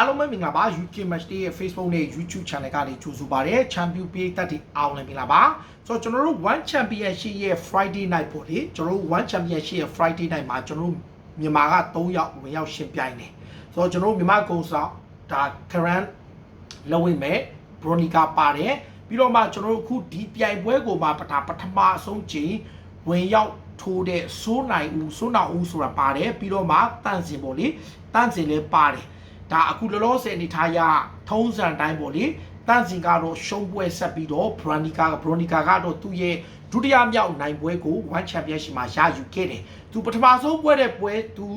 အားလုံးပဲမင်္ဂလာပါ UK Match Day ရဲ့ Facebook နဲ့ YouTube Channel ကနေကြိုဆိုပါရစေ Champion ပေးတတ်တဲ့အားလုံးမင်္ဂလာပါဆိုတော့ကျွန်တော်တို့ One Championship ရဲ့ Friday night ပေါ့လေကျွန်တော်တို့ One Championship ရဲ့ Friday night မှာကျွန်တော်တို့မြန်မာက3ယောက်ဝင်ရောက်ရှင်ပြိုင်တယ်ဆိုတော့ကျွန်တော်တို့မြန်မာကုံဆောင်ဒါ Karan လောက်ဝင်မဲ့ Bronica ပါတယ်ပြီးတော့မှကျွန်တော်တို့အခုဒီပြိုင်ပွဲကိုမှပထပထမအဆုံးချိန်ဝင်ရောက်ထိုးတဲ့စိုးနိုင်ဦးစိုးနိုင်ဦးဆိုတာပါတယ်ပြီးတော့မှတန့်စင်ပေါ့လေတန့်စင်လည်းပါတယ် ဒါအခုလောလောဆယ်အနေထားရထုံးစံတိုင်းပေါ့လေတန့်စင်ကတော့ရှုံးပွဲဆက်ပြီးတော့ဘရန်နီကာကဘရနီကာကတော့သူ့ရဲ့ဒုတိယမြောက်နိုင်ပွဲကို1 championship မှာရယူခဲ့တယ်သူပထမဆုံးပွဲတဲ့ပွဲသူ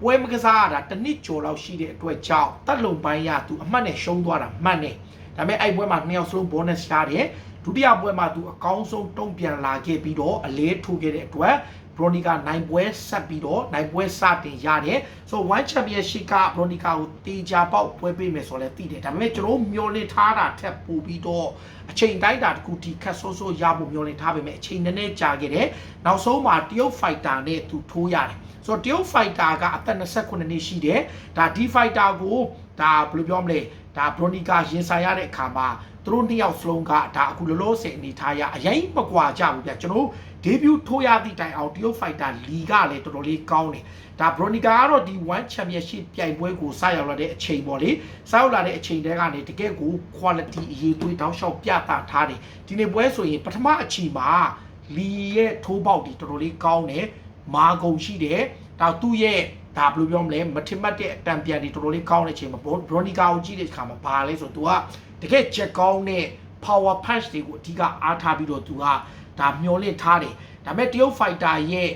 ပွဲမကစားရတာတစ်နှစ်ကျော်လောက်ရှိတဲ့အတွက်ကြောင့်တက်လုံပိုင်းရသူအမှတ်နဲ့ရှုံးသွားတာမှတ်နေဒါပေမဲ့အဲ့ပွဲမှာနှစ်ယောက်စလုံး bonus ရတယ် ဒုတိယပွဲမှာသူအကောင်းဆုံးတုံ့ပြန်လာခဲ့ပြီးတော့အလေးထိုးခဲ့တဲ့အတွက်ဘရိုနီကာနိုင်ပွဲဆက်ပြီးတော့နိုင်ပွဲစတင်ရတယ်ဆိုတော့ one championship ကဘရိုနီကာကိုတေချာပေါက်ပွဲပေးမယ်ဆိုလဲသိတယ်ဒါပေမဲ့ကျွန်တော်မျောလင့်ထားတာထက်ပိုပြီးတော့အချိန်တိုင်းတာတခုဒီခက်ဆိုးဆိုးရဖို့မျောလင့်ထားပေမဲ့အချိန်နည်းနည်းကြာခဲ့တယ်နောက်ဆုံးမှာတရုတ် fighter နဲ့သူထိုးရတယ်ဆိုတော့တရုတ် fighter ကအသက်28နှစ်ရှိတယ်ဒါဒီ fighter ကိုဒါဘယ်လိုပြောမလဲ ဒါဘရိုနီကာရင်ဆိုင်ရတဲ့အခါမှာသူတို့နှစ်ယောက်စလုံးကဒါအခုလောလောဆယ်အနေထားရအရင်မကွာကြဘူးဗျကျွန်တော်ဒေဘျူထိုးရသည့်တိုင်အောင်တရုတ်ဖိုက်တာလီကလည်းတော်တော်လေးကောင်းတယ်ဒါဘရိုနီကာကတော့ဒီ1 championship ပြိုင်ပွဲကိုစရောက်လာတဲ့အချိန်ပေါ့လေစရောက်လာတဲ့အချိန်တဲကနေတကယ့်ကို quality အရေးသွေးတောင်းလျှောက်ပြတာထားတယ်ဒီနေ့ပွဲဆိုရင်ပထမအချိန်မှာလီရဲ့ထိုးပေါက်ဒီတော်တော်လေးကောင်းတယ်မာကုံရှိတယ်ဒါသူ့ရဲ့ ဒါဘယ်လိုပြောမလဲမထင်မှတ်တဲ့အတံပြန်ဒီတော်တော်လေးကောင်းတဲ့အချိန်မှာဘရိုနီကာကိုကြည့်တဲ့အခါမှာဘာလဲဆိုတော့ तू ကတကယ်ချက်ကောင်းတဲ့ power punch တွေကိုအဓိကအားထားပြီးတော့ तू ကဒါမျောလင့်ထားတယ်ဒါပေမဲ့တရုတ် fighter ရဲ့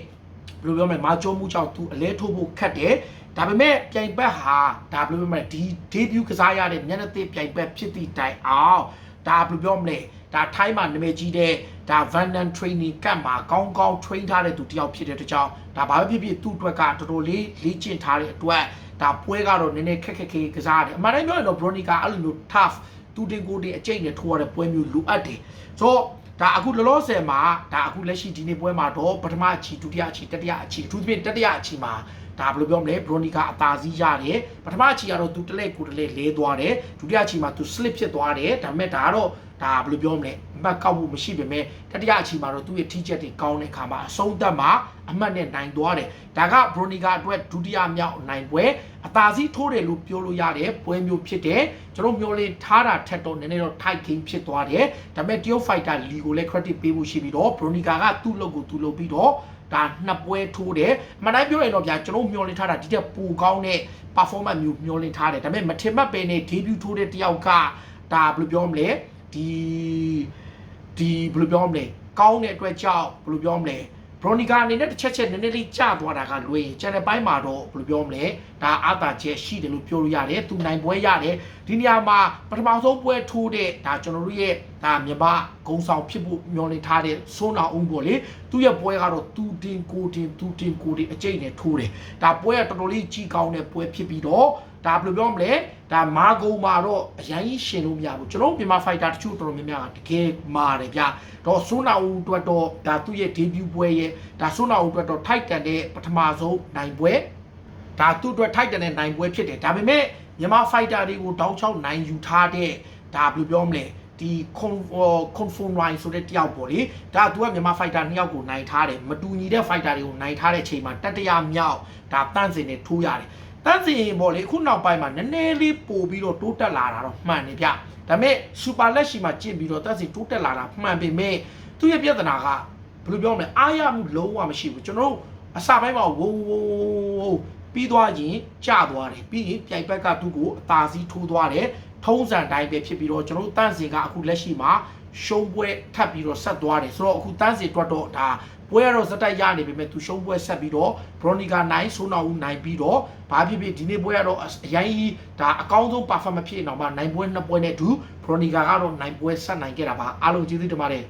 ဘယ်လိုပြောမလဲမာကျိုးမှုကြောင့် तू အလဲထိုးဖို့ခက်တယ်ဒါပေမဲ့ပြိုင်ဘက်ဟာဒါဘယ်လိုပြောမလဲဒီ debut ကစားရတဲ့မျက်နှာသစ်ပြိုင်ဘက်ဖြစ်သည့်တိုင်အောင်ဒါဘယ်လိုပြောမလဲဒါထိုင်းမှာနာမည်ကြီးတဲ့ ဒါ Van Dan Training Camp မှာကောင်းကောင်း train ထားတဲ့သူတယောက်ဖြစ်တဲ့တကြောင်ဒါဘာပဲဖြစ်ဖြစ်သူ့အတွက်ကတော်တော်လေးလေ့ကျင့်ထားတဲ့အတွက်ဒါပွဲကတော့နည်းနည်းခက်ခက်ခဲကစားရတယ်အမှန်တမ်းပြောရင်တော့ Bronica အဲ့လိုမျိုး tough သူတင်ကိုတင်အကျိတ်နဲ့ထိုးရတဲ့ပွဲမျိုးလိုအပ်တယ်ဆိုတော့ဒါအခုလောလောဆယ်မှာဒါအခုလက်ရှိဒီနေ့ပွဲမှာတော့ပထမအချီဒုတိယအချီတတိယအချီအထူးသဖြင့်တတိယအချီမှာဒါဘယ်လိုပြောမလဲဘရိုနီကာအသာစီးရတယ်ပထမအချီကတော့သူတလဲကိုတလဲလဲသွားတယ်ဒုတိယအချီမှာသူ slip ဖြစ်သွားတယ်ဒါပေမဲ့ဒါကတော့ ဒါဘယ်လိုပြောမလဲအမှတ်ကောက်မှုမရှိပေမဲ့တတိယအချီမှာတော့သူ့ရဲ့ထိချက်တွေကောင်းတဲ့အခါမှာအဆုံးသတ်မှာအမှတ်နဲ့နိုင်သွားတယ်ဒါကဘရိုနီကာအတွက်ဒုတိယမြောက်နိုင်ပွဲအသာစီးထိုးတယ်လို့ပြောလို့ရတယ်ပွဲမျိုးဖြစ်တယ်ကျွန်တော်မျောလင်းထားတာထက်တော့နည်းနည်းတော့ tight game ဖြစ်သွားတယ်ဒါပေမဲ့တရုတ် fighter လီကိုလည်း credit ပေးဖို့ရှိပြီးတော့ဘရိုနီကာကသူ့လုပ်ကိုသူ့လုပ်ပြီးတော့ဒါနှစ်ပွဲထိုးတယ်မနိုင်ပြောရင်တော့ဗျာကျွန်တော်မျောလင်းထားတာဒီတက်ပိုကောင်းတဲ့ performance မျိုးမျောလင်းထားတယ်ဒါပေမဲ့မထင်မှတ်ပဲနဲ့ debut ထိုးတဲ့တယောက်ကဒါဘယ်လိုပြောမလဲ ဒီဒီဘယ်လိုပြောမလဲကောင်းတဲ့အတွက်ကြောင့်ဘယ်လိုပြောမလဲဘရိုနီကာအနေနဲ့တစ်ချက်ချက်နည်းနည်းလေးကျသွားတာကလွေး channel ပိုင်းမှာတော့ဘယ်လိုပြောမလဲဒါအာသာချက်ရှိတယ်လို့ပြောလို့ရတယ်သူနိုင်ပွဲရတယ်ဒီနေရာမှာပထမဆုံးပွဲထိုးတဲ့ဒါကျွန်တော်တို့ရဲ့ဒါမြမဂုံဆောင်ဖြစ်ဖို့မျှော်လင့်ထားတဲ့စိုးနာအောင်ပေါ့လေသူ့ရဲ့ပွဲကတော့သူတင်ကိုတင်သူတင်ကိုတင်အကျိတ်နဲ့ထိုးတယ်ဒါပွဲကတော်တော်လေးကြီးကောင်းတဲ့ပွဲဖြစ်ပြီးတော့ ဒါဘယ်လိုပြောမလဲဒါမာဂုံမှာတော့အရင်ကြီးရှင်လို့မရဘူးကျွန်တော်မြန်မာ fighter တချို့တော်တော်များများကတကယ်မာတယ်ဗျတော့ဆိုနာဦးအတွက်တော့ဒါသူ့ရဲ့ debut ပွဲရဲ့ဒါဆိုနာဦးအတွက်တော့ထိုက်တန်တဲ့ပထမဆုံးနိုင်ပွဲဒါသူ့အတွက်ထိုက်တန်တဲ့နိုင်ပွဲဖြစ်တယ်ဒါပေမဲ့မြန်မာ fighter တွေကိုတောင်းချောက်နိုင်ယူထားတဲ့ဒါဘယ်လိုပြောမလဲဒီကွန်ကွန်ဖုန်ရိုင်းဆိုတဲ့တယောက်ပေါ့လေဒါသူကမြန်မာ fighter နှစ်ယောက်ကိုနိုင်ထားတယ်မတူညီတဲ့ fighter တွေကိုနိုင်ထားတဲ့အချိန်မှာတတရမြောက်ဒါတန့်စင်နဲ့ထိုးရတယ် တန့်စင်ပေါ့လေခုနောက်ပိုင်းမှာနည်းနည်းလေးပို့ပြီးတော့တိုးတက်လာတာတော့မှန်တယ်ဗျဒါပေမဲ့စူပါလက်ရှိမှာကျင့်ပြီးတော့တန့်စင်တိုးတက်လာတာမှန်ပေမဲ့သူ့ရဲ့ပြဿနာကဘယ်လိုပြောမလဲအားရမှုလုံးဝမရှိဘူးကျွန်တော်တို့အစပိုင်းမှာဝုံဝုံဝုံပြီးသွားရင်ကျသွားတယ်ပြီးရင်ပြိုင်ဘက်ကသူ့ကိုအသာစီးထိုးသွားတယ်ထုံးစံတိုင်းပဲဖြစ်ပြီးတော့ကျွန်တော်တို့တန့်စင်ကအခုလက်ရှိမှာရှုံးပွဲထပ်ပြီးတော့ဆက်သွားတယ်ဆိုတော့အခုတန့်စင်အတွက်တော့ဒါ ပွဲကတော့စက်တိုက်ရနေပေမဲ့သူရှုံးပွဲဆက်ပြီးတော့ဘရိုနီကာနိုင်ဆိုနာဦးနိုင်ပြီးတော့ဘာဖြစ်ဖြစ်ဒီနေ့ပွဲကတော့အရင်ကြီးဒါအကောင်းဆုံး performance ဖြစ်နေတော့မှနိုင်ပွဲနှစ်ပွဲနဲ့အတူဘရိုနီကာကတော့နိုင်ပွဲဆက်နိုင်ခဲ့တာပါအားလုံးကျေးဇူးတင်ပါတယ်